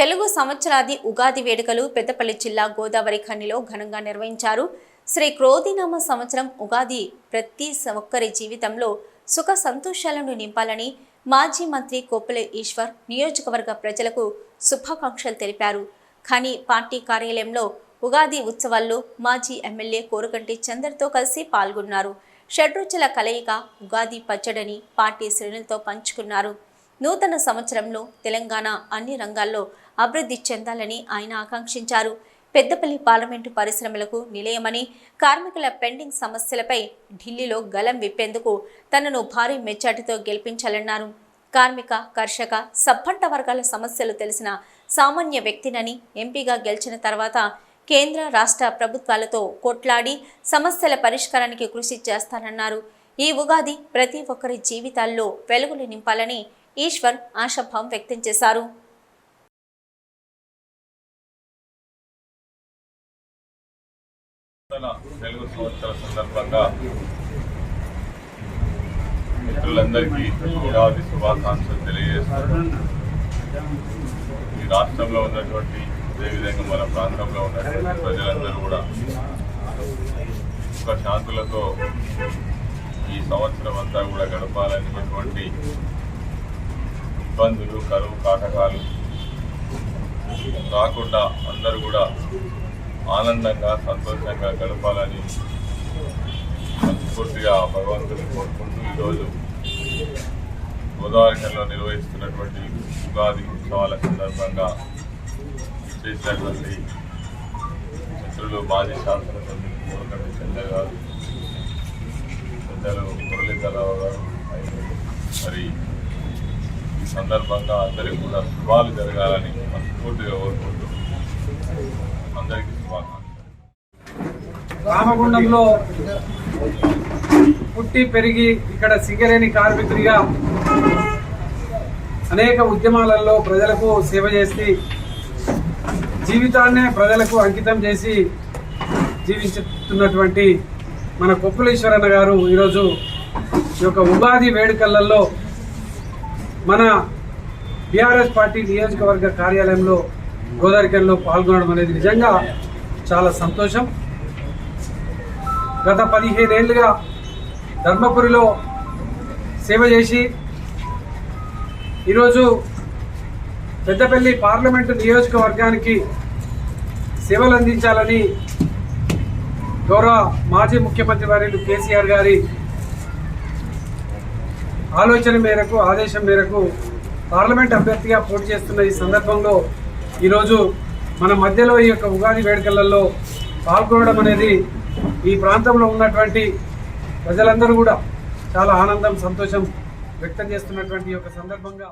తెలుగు సంవత్సరాది ఉగాది వేడుకలు పెద్దపల్లి జిల్లా గోదావరి ఖనిలో ఘనంగా నిర్వహించారు. శ్రీ క్రోధినామ సంవత్సరం ఉగాది ప్రతి ఒక్కరి జీవితంలో సుఖ సంతోషాలను నింపాలని మాజీ మంత్రి కోప్పల ఈశ్వర్ నియోజకవర్గ ప్రజలకు శుభాకాంక్షలు తెలిపారు. ఖని పార్టీ కార్యాలయంలో ఉగాది ఉత్సవాల్లో మాజీ ఎమ్మెల్యే కోరుకంటి చందర్తో కలిసి పాల్గొన్నారు. షడ్రుచుల కలయిక ఉగాది పచ్చడని పార్టీ శ్రేణులతో పంచుకున్నారు. నూతన సంవత్సరంలో తెలంగాణ అన్ని రంగాల్లో అభివృద్ధి చెందాలని ఆయన ఆకాంక్షించారు. పెద్దపల్లి పార్లమెంటు పరిశ్రమలకు నిలయమని కార్మికుల పెండింగ్ సమస్యలపై ఢిల్లీలో గలం విప్పేందుకు తనను భారీ మెచ్చాటితో గెలిపించాలన్నారు. కార్మిక కర్షక సబ్బంట వర్గాల సమస్యలు తెలిసిన సామాన్య వ్యక్తినని ఎంపీగా గెలిచిన తర్వాత కేంద్ర రాష్ట్ర ప్రభుత్వాలతో కొట్లాడి సమస్యల పరిష్కారానికి కృషి చేస్తానన్నారు. ఈ ఉగాది ప్రతి ఒక్కరి జీవితాల్లో వెలుగులు నింపాలని ఈశ్వర్ ఆశాభావం వ్యక్తం చేశారు. తెలుగు సంవత్సర సందర్భంగా మిత్రులందరికీ ఉగాది శుభాకాంక్షలు తెలియజేస్తున్నాను ఈ రాష్ట్రంలో ఉన్నటువంటి అదేవిధంగా మన ప్రాంతంలో ఉన్నటువంటి ప్రజలందరూ కూడా సుఖ శాంతులతో ఈ సంవత్సరం అంతా కూడా గడపాలని ఎటువంటి ఇబ్బందులు కరువు కాటకాలు రాకుండా అందరూ కూడా ఆనందంగా సంతోషంగా గడపాలని మనస్ఫూర్తిగా భగవంతుని కోరుకుంటూ ఈరోజు గోదావరిలో నిర్వహిస్తున్నటువంటి ఉగాది ఉత్సవాల సందర్భంగా చేసినటువంటి మిత్రులు మాజీ శాసనసభ్యులు కోరకండి చంద్ర గారు పెద్దలు మురళీధరరావు గారు మరి సందర్భంగా అందరికీ కూడా శుభాలు జరగాలని మనస్ఫూర్తిగా కోరుకుంటూ అందరికీ శుభాకాంక్షలు. రామగుండంలో పుట్టి పెరిగి ఇక్కడ సింగరేణి కార్మికుడిగా అనేక ఉద్యమాలలో ప్రజలకు సేవ చేసి జీవితాన్నే ప్రజలకు అంకితం చేసి జీవించుతున్నటువంటి మన కొప్పులేశ్వరన్న గారు ఈరోజు ఈ యొక్క ఉగాది వేడుకలలో మన బీఆర్ఎస్ పార్టీ నియోజకవర్గ కార్యాలయంలో గోదావరికల్లో పాల్గొనడం అనేది నిజంగా చాలా సంతోషం. గత పదిహేనేళ్ళుగా ధర్మపురిలో సేవ చేసి ఈరోజు పెద్దపల్లి పార్లమెంటు నియోజకవర్గానికి సేవలు అందించాలని గౌరవ మాజీ ముఖ్యమంత్రి వర్యులు కేసీఆర్ గారి ఆలోచన మేరకు ఆదేశం మేరకు పార్లమెంట్ అభ్యర్థిగా పోటీ చేస్తున్న ఈ సందర్భంలో ఈరోజు మన మధ్యలో ఈ యొక్క ఉగాది వేడుకలలో పాల్గొనడం అనేది ఈ ప్రాంతంలో ఉన్నటువంటి ప్రజలందరూ కూడా చాలా ఆనందం సంతోషం వ్యక్తం చేస్తున్నటువంటి ఈ యొక్క సందర్భంగా